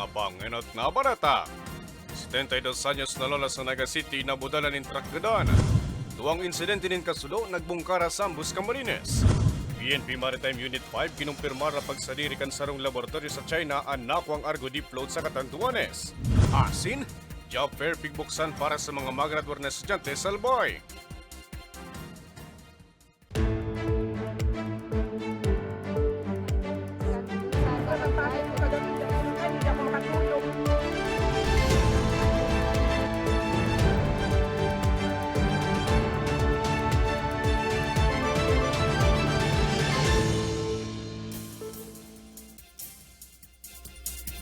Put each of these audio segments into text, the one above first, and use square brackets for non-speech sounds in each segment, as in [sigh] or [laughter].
mga panginat na barata. 72 anyos na lola sa Naga City na budalan ng trakgadan. Duwang insidente nin kasulo nagbungkara sa Ambus Camarines. PNP Maritime Unit 5 kinumpirmar na pagsadiri kan sarong laboratorio sa China ang nakuang Argo Deep Float sa Catanduanes. Asin, job fair pigbuksan para sa mga magraduar na estudyante sa Alboy.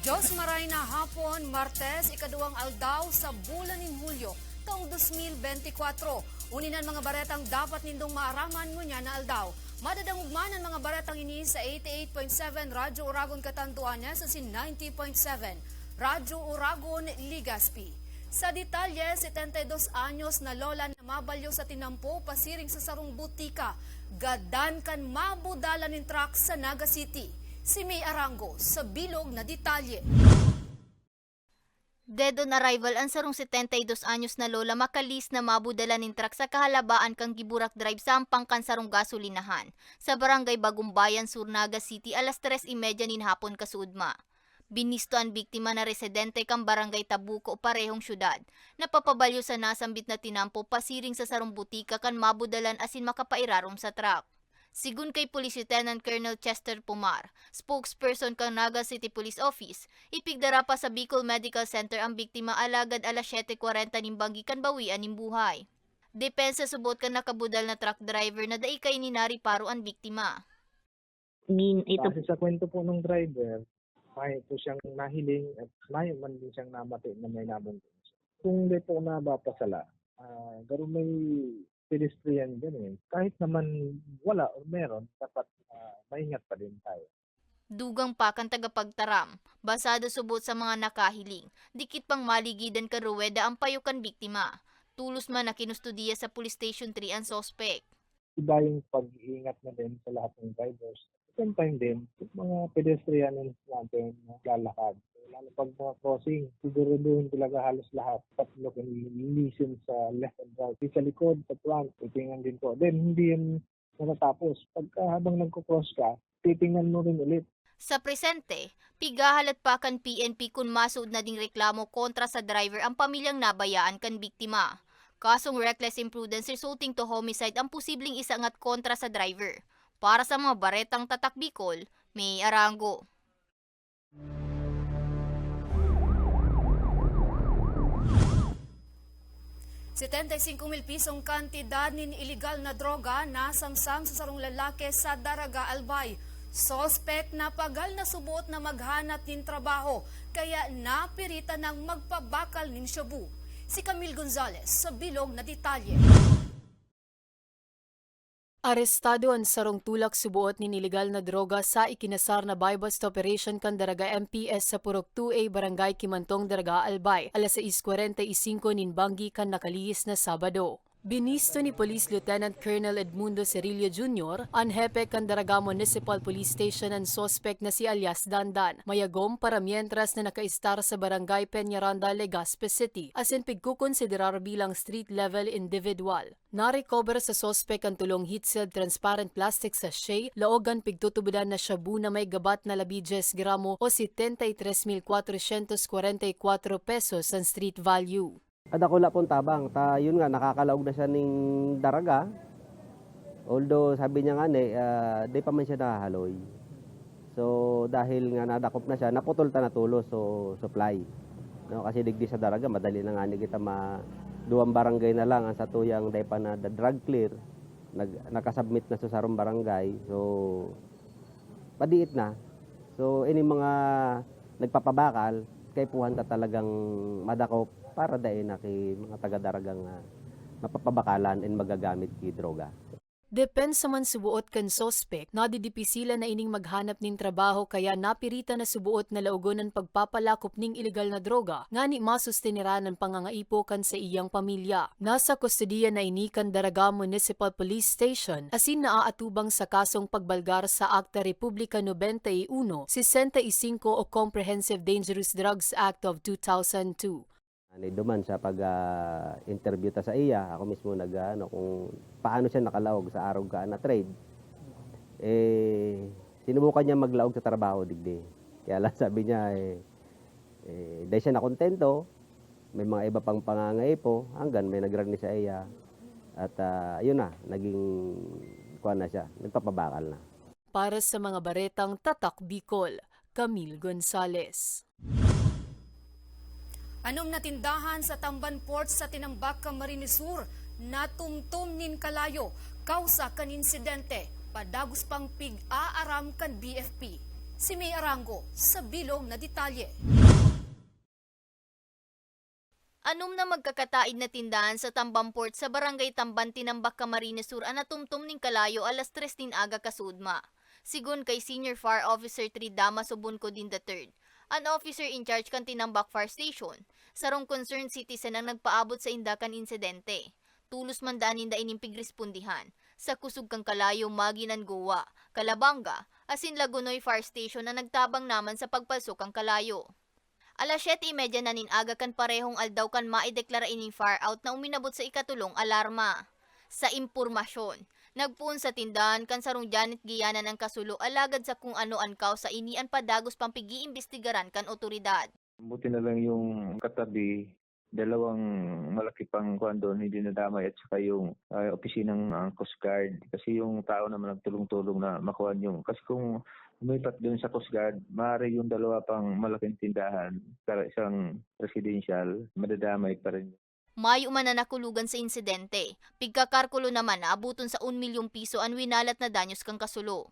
Diyos maray na hapon, Martes, ikaduwang aldaw sa bulan ng Hulyo, taong 2024. Uninan mga baretang dapat nindong maaraman mo niya na aldaw. Madadangugman ang mga baretang ini sa 88.7 Radyo Uragon Katanduanes sa sin 90.7 Radyo Uragon Ligaspi. Sa detalye, 72 anyos na lola na mabalyo sa tinampo pasiring sa sarong butika. Gadan kan mabudalan ng truck sa Naga City. Si May Arango sa bilog na detalye. Dead on arrival ang sarong 72 anyos na lola makalis na mabudala nin truck sa kahalabaan kang Giburak Drive sa Ampangkan sarong gasolinahan sa barangay Bagumbayan, Surnaga City alas 3.30 nin hapon kasudma. Binisto ang biktima na residente kang barangay Tabuco parehong syudad. Napapabalyo sa nasambit na tinampo pasiring sa sarong butika kan mabudalan asin makapairarom sa truck. Sigun kay Police Lieutenant Colonel Chester Pumar, spokesperson kang Naga City Police Office, ipigdara pa sa Bicol Medical Center ang biktima alagad alas 7.40 nimbanggi kan bawian ning buhay. Depensa subot kan nakabudal na truck driver na dai kay ninari paro ang biktima. Min, ito Kasi sa kwento po ng driver, may po siyang nahiling at may man din siyang namati na may nabungkot. Kung di po nabapasala, uh, garo may pedestrian ganun. Kahit naman wala o meron, dapat ah, maingat pa din tayo. Dugang pa kan tagapagtaram, basado subot sa mga nakahiling, dikit pang maligidan ka ruweda ang payukan biktima. Tulos man na kinustudiya sa Police Station 3 ang sospek. Iba yung pag-iingat na din sa lahat ng drivers. At same time din, mga pedestrian natin na lalakad. Lalo pag mga crossing, siguraduhin talaga halos lahat. Tatlo listen sa left and right. Sa likod, sa front, titingnan din po. Then, hindi yan natatapos. Pagka habang nagko-cross ka, titingnan mo rin ulit. Sa presente, pigahalat pa kan PNP kung masud na ding reklamo kontra sa driver ang pamilyang nabayaan kan biktima. Kasong reckless imprudence resulting to homicide ang posibleng isangat kontra sa driver. Para sa mga baretang tatak Bicol, may arango. $75 mil pisong kantidad nin iligal na droga na samsam sa sarong lalaki sa Daraga Albay. Sospek na pagal na subot na maghanap nin trabaho kaya napirita ng magpabakal nin Shabu. Si Camille Gonzalez sa bilog na detalye. Arestado ang sarong tulak subuot ni niligal na droga sa ikinasar na buy-bust operation kan Daraga MPS sa Purok 2A Barangay Kimantong Daraga Albay alas 6.45 nin banggi kan nakalihis na Sabado. Binisto ni Police Lieutenant Colonel Edmundo Cerillo Jr. ang hepe kan Daraga Municipal Police Station ang sospek na si alias Dandan, mayagom para mientras na nakaistar sa Barangay Peñaranda, Legazpi City, asin pigkukonsiderar bilang street-level individual. Narecover sa sospek ang tulong heat-sealed transparent plastic sachet, laogan pigtutubudan na shabu na may gabat na labijes gramo o 73,444 pesos ang street value. Ko pong tabang, ta yun nga nakakalaog na siya ning daraga. Although sabi niya nga ni, uh, di pa man siya nahaloy. So dahil nga nadakop na siya, naputol ta na tulo so supply. No, kasi digdi sa daraga, madali na nga ni kita ma duwang barangay na lang ang sa tuyang day pa na the drug clear. Nag, nakasubmit na sa sarong barangay. So padiit na. So ini mga nagpapabakal, kay puhan ta talagang madakop para dahil na kay mga taga-daragang uh, mapapabakalan and magagamit ki droga. Depensa man subuot kan sospek, nadidipisila na ining maghanap ning trabaho kaya napirita na subuot na laugon ng pagpapalakop ning ilegal na droga, nga ni masusteniranan pangangaipo kan sa iyang pamilya. Nasa kustodiya na ini kan Daraga Municipal Police Station, asin naaatubang sa kasong pagbalgar sa Akta Republika 91, 65 o Comprehensive Dangerous Drugs Act of 2002. Ano, duman sa pag-interview ta sa iya, ako mismo nag ano, kung paano siya nakalaog sa araw ka na trade. Eh, sinubukan niya maglaog sa trabaho digdi. Kaya lang [laughs] sabi niya, eh, eh dahil siya nakontento, may mga iba pang pangangaipo, hanggang may nagrani sa iya. At ah, yun na, naging kuha na siya, nagpapabakal na. Para sa mga baretang Tatak Bicol, Camille Gonzales. Anong natindahan sa Tamban Port sa Tinambak, Camarines Sur? Natumtum nin kalayo, kausa kan insidente, padagos pang pig-aaram kan BFP. Si May Arango sa bilog na detalye. Anom na magkakataid na tindahan sa Tambamport sa Barangay Tamban Tinambak Camarines Sur ang natumtum ning kalayo alas 3 din aga kasudma. Sigun kay Senior Fire Officer 3 Damas Ubunko din the third, an officer in charge kan Tinambak Fire Station, sarong concerned citizen ang nagpaabot sa indakan insidente. Tulos man daan inda inimpig respondihan. Sa kusog kang kalayo maginan gowa, Kalabanga, asin Lagunoy Fire Station na nagtabang naman sa pagpasok ang kalayo. Alas 7.30 na ninaga kan parehong aldaw kan maideklara ining fire out na uminabot sa ikatulong alarma. Sa impormasyon, nagpuon sa tindahan kan sarong Janet Giyanan ang kasulo alagad sa kung ano ang sa inian padagos pampigi-imbestigaran kan otoridad. Buti na lang yung katabi, dalawang malaki pang kuan doon hindi nadamay at saka yung uh, opisinang uh, Coast Guard kasi yung tao naman nagtulong-tulong na makuha yung kasi kung lumipat doon sa Coast Guard, maaari yung dalawa pang malaking tindahan para isang residential, madadamay pa rin. Mayo man na nakulugan sa insidente. Pigkakarkulo naman na abuton sa 1 milyong piso ang winalat na danyos kang kasulo.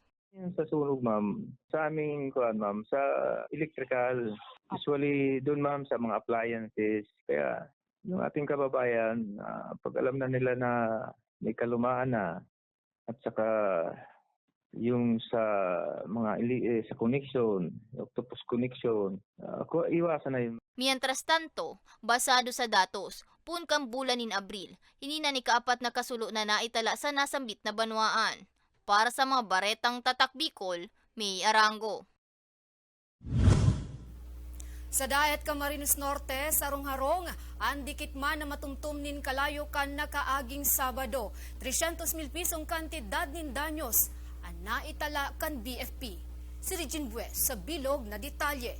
Sa sunog, ma'am, sa aming kuan, ma'am, sa electrical, usually doon, ma'am, sa mga appliances. Kaya yung ating kababayan, ah, pag alam na nila na may kalumaan na, at saka yung sa mga eh, sa connection, octopus connection, ko iwasan na yun. Mientras tanto, basado sa datos, pun bulan in Abril, hinina ni kaapat na kasulo na naitala sa nasambit na banwaan. Para sa mga baretang tatak Bicol, may arango. Sa Dayat Camarines Norte, sarong harong, ang dikit man na matumtum nin kalayo kan nakaaging Sabado. 300 mil pisong kantidad nin danyos, ang naitala kan BFP. Si Regine Bues sa bilog na detalye.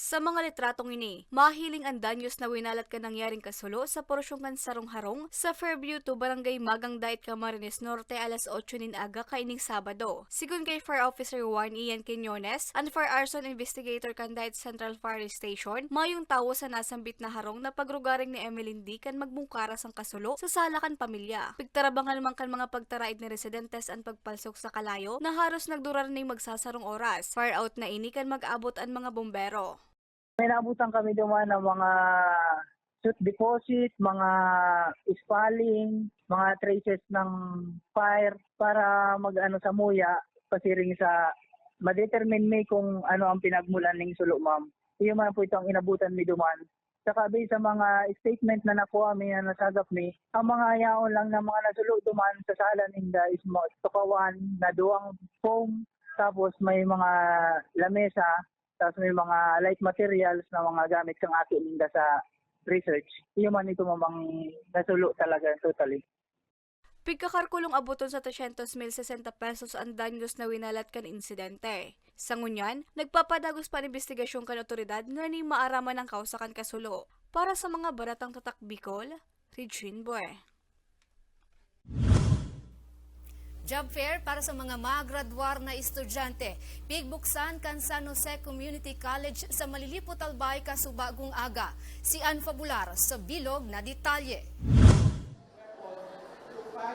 Sa mga litratong ini, mahiling ang danyos na winalat ka nangyaring kasulo sa porsyong kan sarong harong sa Fairview to Barangay Magang Dait Camarines Norte alas 8 nin aga kaining Sabado. Sigun kay Fire Officer Juan Ian Quinones and Fire Arson Investigator kan Dait Central Fire Station, mayong tawo sa nasambit na harong na pagrugaring ni Emeline D kan magbungkaras ang kasulo sa sala kan pamilya. Pigtarabangan man kan mga pagtaraid ni residentes ang pagpalsok sa kalayo na haros nagdurar ning magsasarong oras. Fire out na ini kan mag-abot ang mga bombero. May naabutan kami duman ng mga suit deposit, mga spalling, mga traces ng fire para mag-ano sa muya, pasiring sa ma-determine may kung ano ang pinagmulan ng sulo, ma'am. Iyon man po itong inabutan mi duman. Saka based sa mga statement na nakuha mi na nasagap mi, ang mga yaon lang ng mga nasulo duman sa sala ninda is mga tukawan na duwang foam, tapos may mga lamesa, tapos may mga light materials na mga gamit kang akin ninda sa research. Iyon man ito mamang nasulo talaga totally. Pigkakarkulong abuton sa 300,060 pesos ang danyos na winalat kan insidente. Sa ngunyan, nagpapadagos pa investigasyon kan otoridad nga ni maaraman ang kausakan kasulo. Para sa mga baratang tatak Bicol, Regine Boy. Job fair para sa mga magraduar na estudyante. Pigbuksan kan San Jose Community College sa Malilipot Albay, Kasubagong Aga. Si Ann Fabular sa bilog na detalye.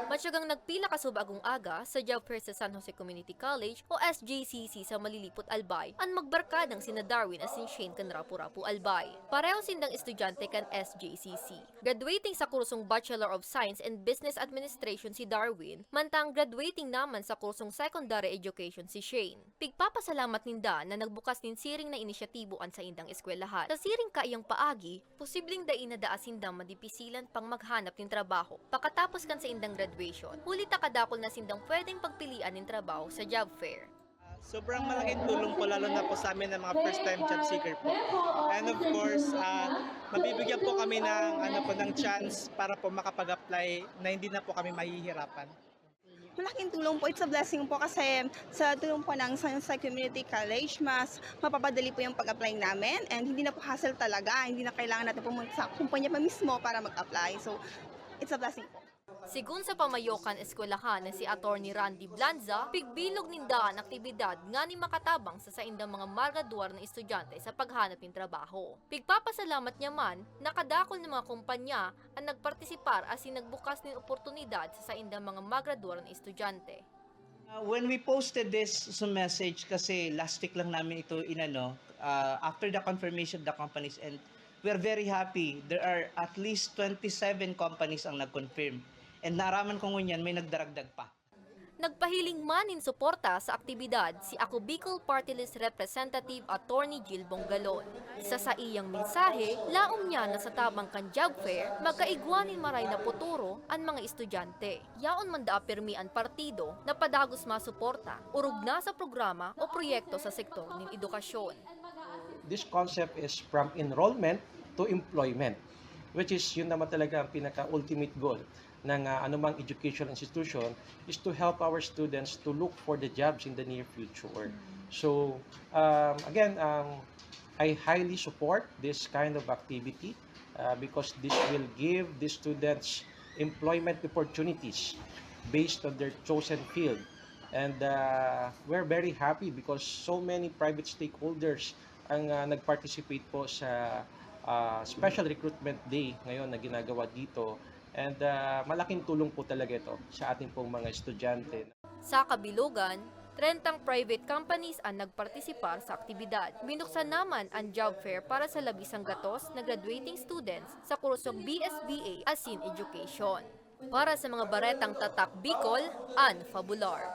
Matyagang nagpila ka subagong aga sa fair sa San Jose Community College o SJCC sa Malilipot Albay ang magbarkadang sina Darwin at si Shane kan Rapu-Rapu Albay. Pareho sindang estudyante kan SJCC. Graduating sa kursong Bachelor of Science in Business Administration si Darwin, mantang graduating naman sa kursong Secondary Education si Shane. Pigpapasalamat ninda na nagbukas nin siring na inisyatiboan sa indang eskwelahan. Sa siring kaiyang paagi, posibleng dain na daa sindang madipisilan pang maghanap ng trabaho. Pakatapos kan sa indang graduation, huli takadakol na sindang pwedeng pagpilian ng trabaho sa job fair. Sobrang malaking tulong po lalo na po sa amin ng mga first time job seeker po. And of course, uh, mabibigyan po kami ng ano po ng chance para po makapag-apply na hindi na po kami mahihirapan. Malaking tulong po. It's a blessing po kasi sa tulong po ng San Jose Community College, mas mapapadali po yung pag-apply namin and hindi na po hassle talaga. Hindi na kailangan natin pumunta sa kumpanya pa mismo para mag-apply. So, it's a blessing po. Sigun sa pamayokan eskwelahan na si Attorney Randy Blanza, pigbilog ninda ang aktibidad nga ni makatabang sa saindang mga margaduar ng estudyante sa paghanap ng trabaho. Pigpapasalamat niya man, nakadakol ng mga kumpanya ang nagpartisipar as nagbukas ng oportunidad sa saindang mga margaduar ng estudyante. Uh, when we posted this sa message kasi last week lang namin ito inano uh, after the confirmation of the companies and we're very happy there are at least 27 companies ang nag-confirm and naraman ko ngunyan may nagdaragdag pa Nagpahiling man in suporta sa aktibidad si Ako Bicol Party List Representative Attorney Jill Bongalon. Isa sa iyang mensahe, laom niya na sa tabang kan job fair, magkaigwanin maray na puturo ang mga estudyante. Yaon man da permi ang partido na padagos masuporta, urog na sa programa o proyekto sa sektor ng edukasyon. this concept is from enrollment to employment, which is yun naman talaga ang pinaka-ultimate goal ng uh, anumang education institution is to help our students to look for the jobs in the near future. So, um, again, um, I highly support this kind of activity uh, because this will give the students employment opportunities based on their chosen field. And uh, we're very happy because so many private stakeholders ang uh, nag-participate po sa uh, Special Recruitment Day ngayon na ginagawa dito. And uh, malaking tulong po talaga ito sa ating pong mga estudyante. Sa kabilugan, 30 private companies ang nagpartisipar sa aktibidad. Binuksan naman ang job fair para sa labisang gatos na graduating students sa kursong BSBA as in Education. Para sa mga baretang tatak Bicol, Ann Fabular.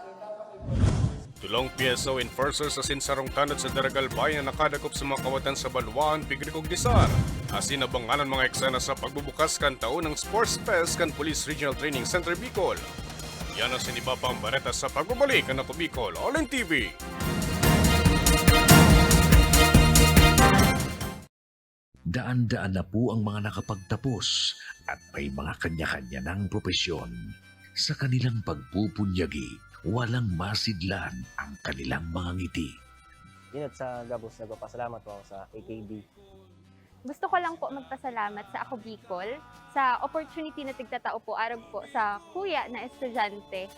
Tulong PSO enforcer sa sinsarong tanod sa Daragal Bayan na nakadakop sa mga kawatan sa Baluan, Pigrikog Disar. Asin abanganan mga eksena sa pagbubukas kan taon ng Sports Fest kan Police Regional Training Center Bicol. Yan ang sinibabang bareta sa pagbabalik ng Ako Bicol All in TV. Daan-daan na po ang mga nakapagtapos at may mga kanya-kanya ng propesyon. Sa kanilang pagpupunyagi, walang masidlan ang kanilang mga ngiti. Yun at sa Gabos, nagpapasalamat po ako sa AKB. Gusto ko lang po magpasalamat sa Ako Bicol sa opportunity na tigtatao po arab po sa kuya na estudyante.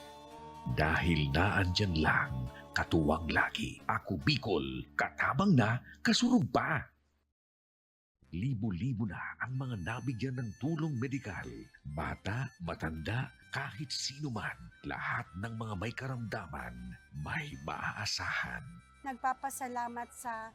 Dahil naandyan lang, katuwang lagi. Ako Bicol, katabang na, kasurog pa. Libo-libo na ang mga nabigyan ng tulong medikal. Bata, matanda, kahit sino man, lahat ng mga may karamdaman, may maaasahan. Nagpapasalamat sa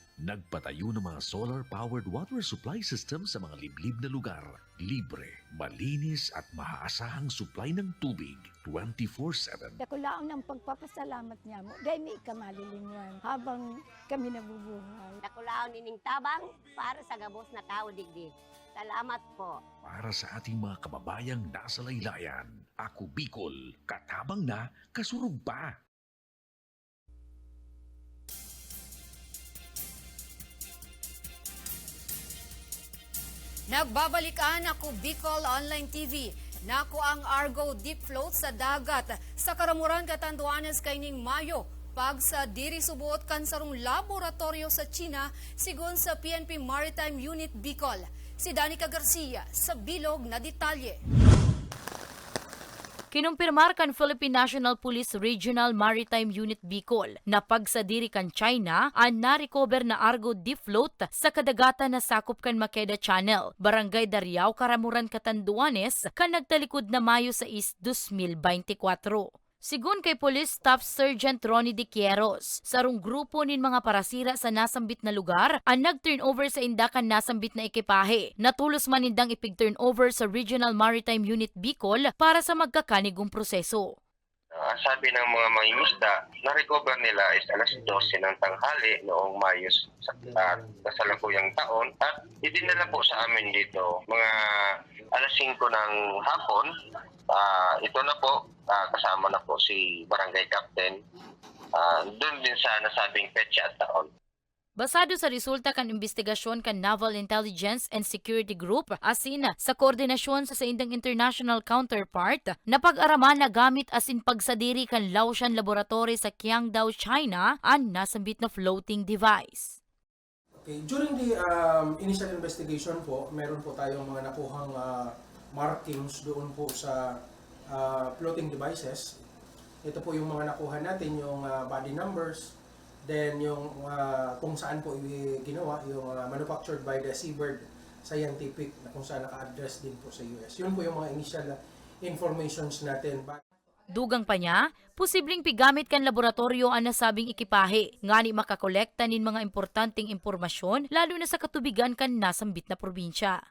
Nagpatayo ng mga solar-powered water supply system sa mga liblib na lugar. Libre, malinis at maaasahang supply ng tubig 24-7. Dakulaon ng pagpapasalamat niya mo. Dahil may kamalilingan habang kami nabubuhay. Dakulaon ining tabang para sa gabos na tao digdi. Salamat po. Para sa ating mga kababayang nasa laylayan, ako Bicol, katabang na, kasurog pa. Nagbabalikan ako Bicol Online TV. Nako ang Argo Deep Float sa dagat sa Karamuran Katanduanes kaining Mayo. Pag sa diri subuot kan sarong laboratorio sa China, sigon sa PNP Maritime Unit Bicol. Si Danica Garcia sa bilog na detalye. Kinumpirmar kan Philippine National Police Regional Maritime Unit Bicol na pagsadiri kan China ang na-recover na Argo D-float sa kadagatan na sakop kan Makeda Channel, Barangay Dariao, Karamuran, Catanduanes, kan nagtalikod na Mayo sa East 2024. Sigun kay Police Staff Sergeant Ronnie De Quieros, sarong grupo nin mga parasira sa nasambit na lugar ang nag-turnover sa indakan nasambit na ekipahe. Natulos man indang ipig-turnover sa Regional Maritime Unit Bicol para sa magkakanigong proseso. Ah, sabi ng mga mangingisda, na-recover nila is alas 12 ng tanghali noong Mayo sa uh, kasalukuyang taon at idinala po sa amin dito mga alas 5 ng hapon. Ah, ito na po, ah, kasama na po si Barangay Captain. Ah, doon din sa nasabing petsa at taon. Basado sa resulta kan investigasyon kan Naval Intelligence and Security Group asin sa koordinasyon sa saindang international counterpart na pag-araman na gamit asin pagsadiri kan Laotian Laboratory sa Qiangdao, China ang nasambit na floating device. Okay, during the um, initial investigation po, meron po tayong mga nakuhang ah, markings doon po sa ah, floating devices. Ito po yung mga nakuha natin, yung ah, body numbers, then yung ah, kung saan po ginawa, yung ah, manufactured by the Seabird Scientific na kung saan naka-address din po sa US. Yun po yung mga initial informations natin. Dugang pa niya, posibleng pigamit kan laboratorio ang nasabing ekipahe, ngani makakolekta nin mga importanteng impormasyon lalo na sa katubigan kan nasambit na probinsya.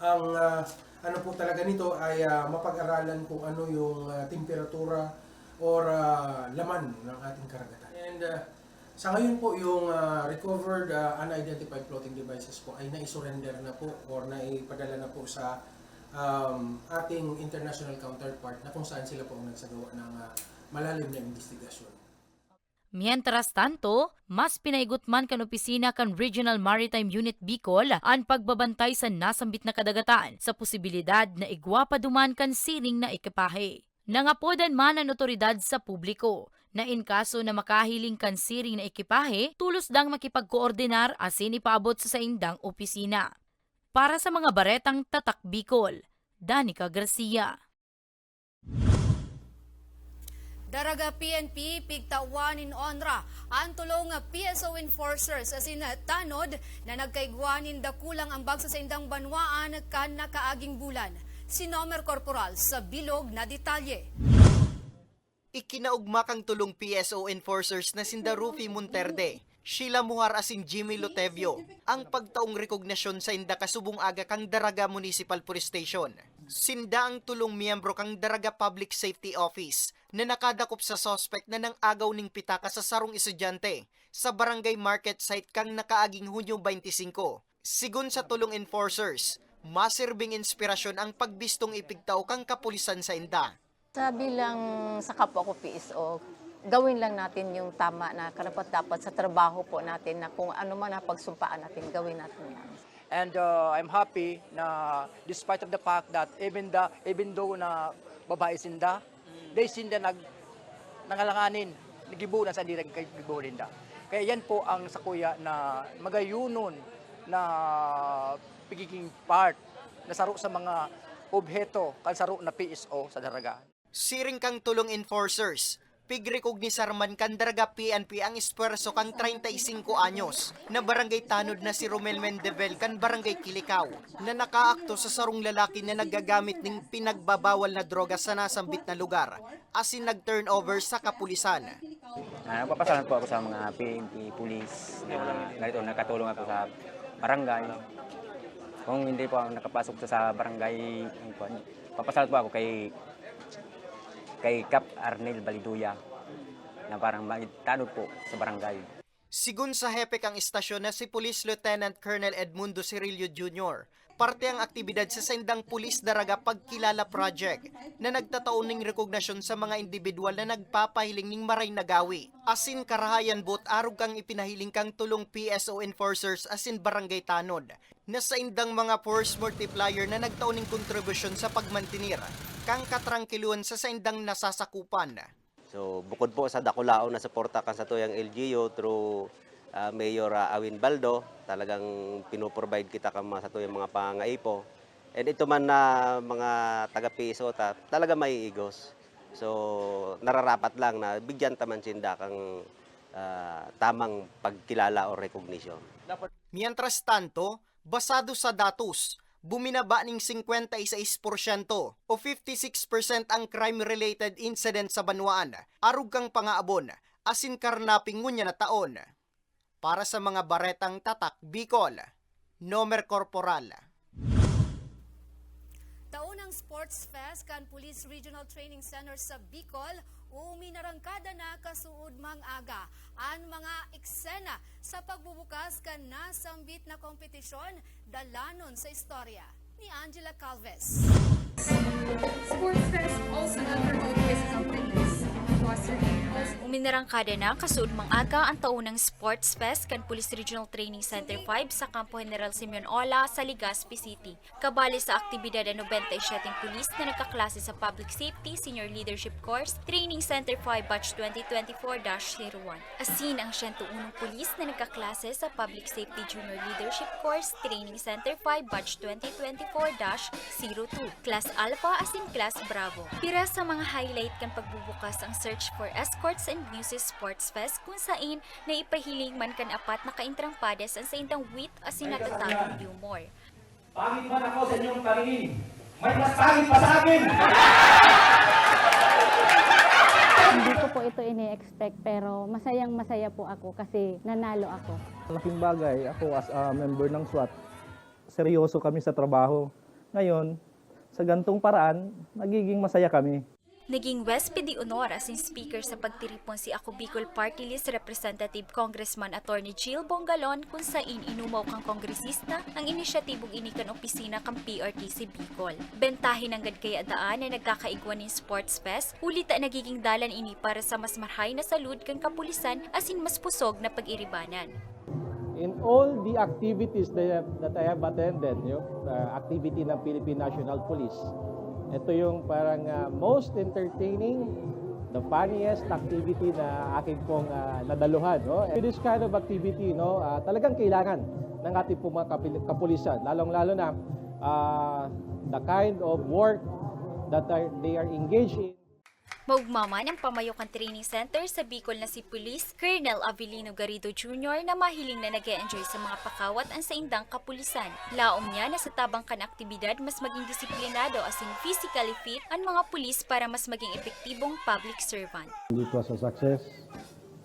Ang ah, ano po talaga nito ay ah, mapag-aralan kung ano yung ah, temperatura or ah, laman ng ating karagatan. And ah, sa ngayon po yung ah, recovered ah, unidentified floating devices po ay naisurrender na po or naipadala na po sa um, ating international counterpart na kung saan sila po ang nagsagawa ng ah, malalim na investigasyon. Mientras tanto, mas pinaigot man kan opisina kan Regional Maritime Unit Bicol ang pagbabantay sa nasambit na kadagatan sa posibilidad na igwapa duman kan siring na ekipahe. Nangapodan man ang otoridad sa publiko na in kaso na makahiling kan siring na ekipahe, tulos dang makipagkoordinar asin ipaabot sa saindang opisina. Para sa mga baretang tatak Bicol, Danica Garcia. Daraga PNP pigtawan in onra ang tulong PSO enforcers sa tanod na nagkaigwanin dakulang ang bagsa sa indang banwaan kan nakaaging bulan. Si Nomer Corporal sa bilog na detalye. Ikinaugma kang tulong PSO enforcers na sinda Rufi Monterde, Sheila Muhar asin Jimmy Lotevio, ang pagtaong rekognasyon sa inda kasubong aga kang Daraga Municipal Police Station. Sinda ang tulong miyembro kang Daraga Public Safety Office na nakadakop sa sospek na nang agaw ning pitaka sa sarong estudyante sa barangay market site kang nakaaging Hunyo 25. Sigun sa tulong enforcers, masirbing inspirasyon ang pagbistong ipigtaw kang kapulisan sa inda. Sa bilang sa kapwa ko PSO, gawin lang natin yung tama na karapat dapat sa trabaho po natin na kung ano man ang pagsumpaan natin, gawin natin yan. And uh, I'm happy na despite of the fact that even the even though na babae sinda, they sinda nag nangalanganin, nagibu na sa hindi nagibu rinda. Kaya yan po ang sa kuya na magayunon na pagiging part na saro sa mga obheto kan saro na PSO sa daraga. Siring kang tulong enforcers, pigrecognisar man kan Daraga PNP ang espuerso kang 35 anyos na barangay tanod na si Romel Mendevel kan barangay Kilikaw na nakaakto sa sarong lalaki na nagagamit ng pinagbabawal na droga sa nasambit na lugar asin nag-turnover sa kapulisan. Uh, nagpapasalamat po ako sa mga PNP, police, na narito nakatulong ako sa barangay. Kung hindi po ako nakapasok sa, barangay, ano po, papasalamat po ako kay kay Cap Arnel Baliduya na parang tanod po sa barangay. Sigun sa hepe kang istasyon na si Police Lieutenant Colonel Edmundo Cirillo Jr., parte ang aktibidad sa Sendang Pulis Daraga Pagkilala Project na nagtataon ng rekognasyon sa mga individual na nagpapahiling ng maray nagawi. Asin karahayan bot arog kang ipinahiling kang tulong PSO enforcers asin barangay tanod na sa indang mga force multiplier na nagtaon ng kontribusyon sa pagmantinir kang katrangkiluan sa saindang nasasakupan. So bukod po sa dakulaon na suporta kan sa tuyang LGU through ah, Mayor ah, Awin Baldo, talagang pinoprovide kita kan mga sa tuyang mga pangaipo. And ito man na mga taga PSO ta, talaga may igos. So nararapat lang na bigyan taman sinda kang ah, tamang pagkilala o recognition. Mientras tanto, basado sa datos, buminaba ning 56% o 56% ang crime-related incident sa Banwaan, arug kang pangaabon, asin karnaping ngunya na taon. Para sa mga baretang tatak Bicol, Nomer Corporal. Taunang Sports Fest kan Police Regional Training Center sa Bicol, uminarangkada na kasuod mang aga ang mga eksena sa pagbubukas kan nasambit na kompetisyon dalanon sa istorya ni Angela Calves. Sports Fest Uminarangkada na kasuod mang aga ang taunang Sports Fest kan Police Regional Training Center 5 sa Kampo General Simeon Ola sa Legazpi City. Kabali sa aktibidad ang 97 pulis na nagkaklase sa Public Safety Senior Leadership Course Training Center 5 Batch 2024-01. Asin ang 101 pulis na nagkaklase sa Public Safety Junior Leadership Course Training Center 5 Batch 2024-02. Class Alpha asin Class Bravo. Pira sa mga highlight kan pagbubukas ang Search for Escorts and Muses Sports Fest kung sain na ipahiling man kan apat na kaintrang padas ang sa indang wit asin natatagong humor. Pangit man ako sa inyong paningin. May mas pangit pa sa akin! Hindi ko po ito ini-expect pero masayang masaya po ako kasi nanalo ako. Malaking bagay, ako as a member ng SWAT, seryoso kami sa trabaho. Ngayon, sa gantong paraan, nagiging masaya kami. Naging Wespedi Honor as in speaker sa pagtiripon si Ako Bicol Party List Representative Congressman Attorney Jill Bongalon kung sain inumaw kang kongresista ang inisyatibong inikan opisina kang PRTC Bicol. Bentahin ang kay adaan na nagkakaigwan ng Sports Fest, ulita nagiging dalan ini para sa mas marhay na salud kang kapulisan asin mas pusog na pag-iribanan. In all the activities that, that I have attended, yung uh, activity ng Philippine National Police, ito yung parang uh, most entertaining, the funniest activity na aking pong uh, nadaluhan. No? And this kind of activity, no, uh, talagang kailangan ng ating pong mga kapulisan, lalong-lalo na uh, the kind of work that are, they are engaged in. Maugmaman ang Pamayokan Training Center sa Bicol na si Police Colonel Avelino Garrido Jr. na mahiling na nag enjoy sa mga pakawat ang sa indang kapulisan. Laom niya na sa tabang kan aktibidad mas maging disiplinado as in physically fit ang mga pulis para mas maging epektibong public servant. It was a success,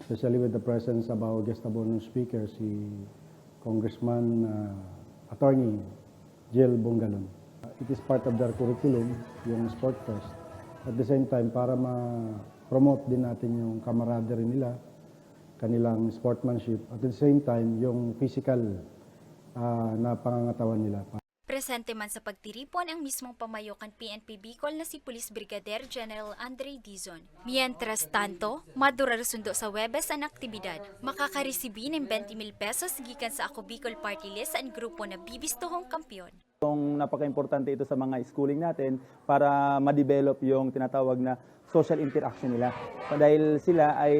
especially with the presence of our guest bonus speaker, si Congressman uh, Attorney Jill Bongalon. It is part of their curriculum, yung Sport Fest. At the same time, para ma-promote din natin yung camaraderie nila, kanilang sportsmanship. At the same time, yung physical uh, na pangangatawan nila. Presente man sa pagtiripon ang mismong pamayokan PNP Bicol na si Police Brigadier General Andre Dizon. Mientras tanto, madurar sundo sa Webes ang aktibidad. Makakaresibi ng 20 mil pesos gikan sa Ako Bicol Party List ang grupo na bibistohong kampiyon. Yung napaka-importante ito sa mga schooling natin para ma-develop yung tinatawag na social interaction nila. Dahil sila ay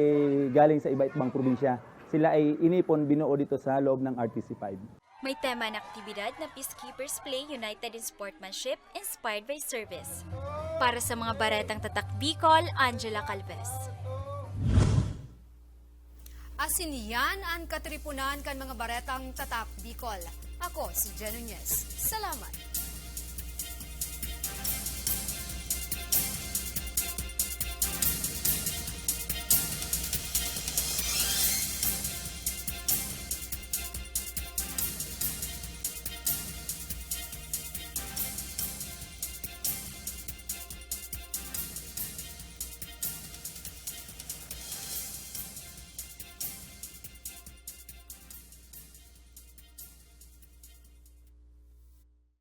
galing sa iba ibang probinsya. Sila ay inipon, binuo dito sa loob ng RTC 5. May tema na aktibidad na Peacekeepers Play United in Sportsmanship Inspired by Service. Para sa mga baretang tatak Bicol, Angela Calves. Asin yan ang katripunan kan mga baretang tatak Bicol. Ako si Jen Nunez. Salamat.